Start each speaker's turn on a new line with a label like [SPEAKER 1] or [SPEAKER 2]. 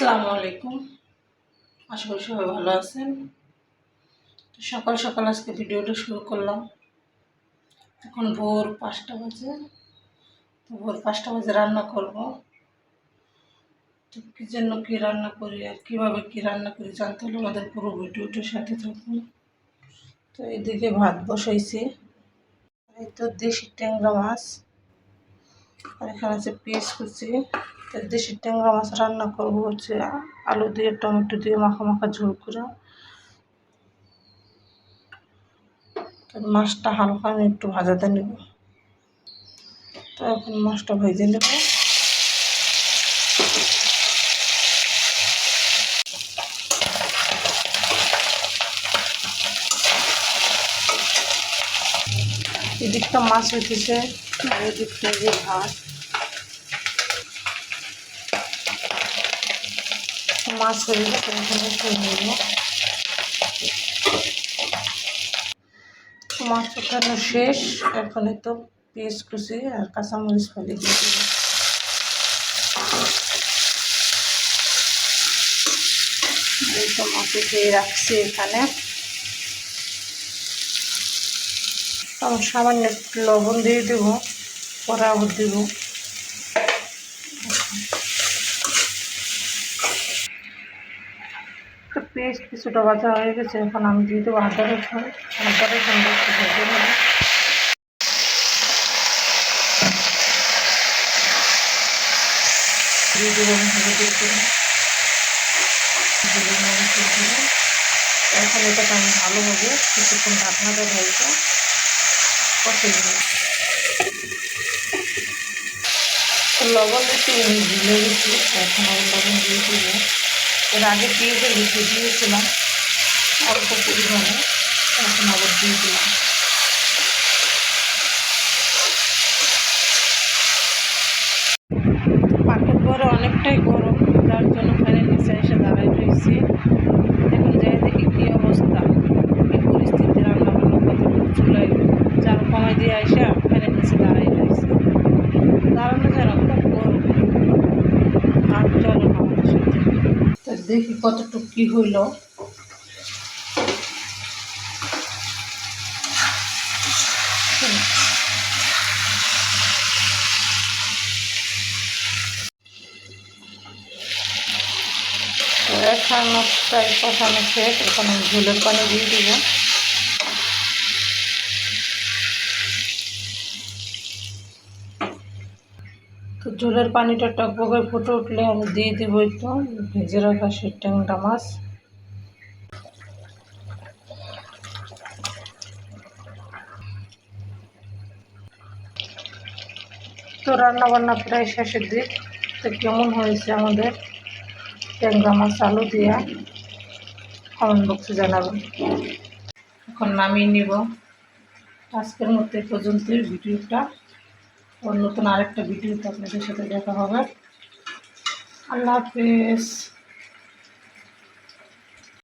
[SPEAKER 1] আসসালামু আলাইকুম। আশা করি সবাই ভালো আছেন। তো সকাল সকাল আজকে ভিডিওটা শুরু করলাম। এখন ভোর পাঁচটা বাজে। তো ভোর পাঁচটা বাজে রান্না করব। তো কী জন্য কী রান্না করি আর কীভাবে কী রান্না করি জানতে হলে আমাদের পুরো ভিডিওটার সাথে থাকুন। তো এদিকে ভাত বসাইছি। এই তো দেশি ট্যাংরা মাছ। আর এখানে আছে পেঁয়াজ কুচি। দেশি ট্যাংরা মাছ রান্না করব হচ্ছে আলু দিয়ে, টমেটো দিয়ে, মাখা মাখা ঝোল করে। মাছটা হালকা আমি একটু ভাজাতে নেব। তো এখন মাছটা ভেজে নেব। এদিকটা মাছ হইতেছে এদিকটা যে ভাত। মাছ গেছে এখানে খেয়ে নেব মাছ তো পেঁয়াজ কুচি আর কাঁচামরিচ ফেলে দিয়ে মাছ রাখছি এখানে। সামান্য একটু লবণ দিয়ে দেবো পরে আবার দেবো। তো পেস্ট কিছুটা বাজা হয়ে গেছে। এখন আমি দিয়ে দেবো আদা রসুন আদা রসুন একটু ভেজে নেব এখন এটাকে আমি ভালোভাবে কিছুক্ষণ ঢাকনাটা ভেজে কষে নেব। লবণ একটু আমি ভুলে গেছি এখন আমি লবণ দিয়ে দেবো। এর আগে পেঁয়াজের ভিতরে দিয়েছিলাম, অল্প পরিমাণে, এখন আবার দিয়ে দিলাম। পাখির পরে অনেকটাই গরম দেখি কতটুকু কী হইল। এখানে প্রায় কষানো শেষ এখন পানি দিয়ে দিব। তো ঝোলের পানিটা টকবগে ফুটে উঠলে আমি দিয়ে দিব একটু, ভেজে রাখা সেই ট্যাংরা মাছ। তো রান্না বান্না প্রায় শেষের দিক। তো কেমন হয়েছে আমাদের ট্যাংরা মাছ আলু দিয়া? কমেন্ট বক্সে জানাবেন। এখন নামিয়ে নিব। আজকের মধ্যে এই পর্যন্তই ভিডিওটা। ওর নতুন আরেকটা ভিডিওতে আপনাদের সাথে দেখা হবে। আল্লাহ হাফেজ।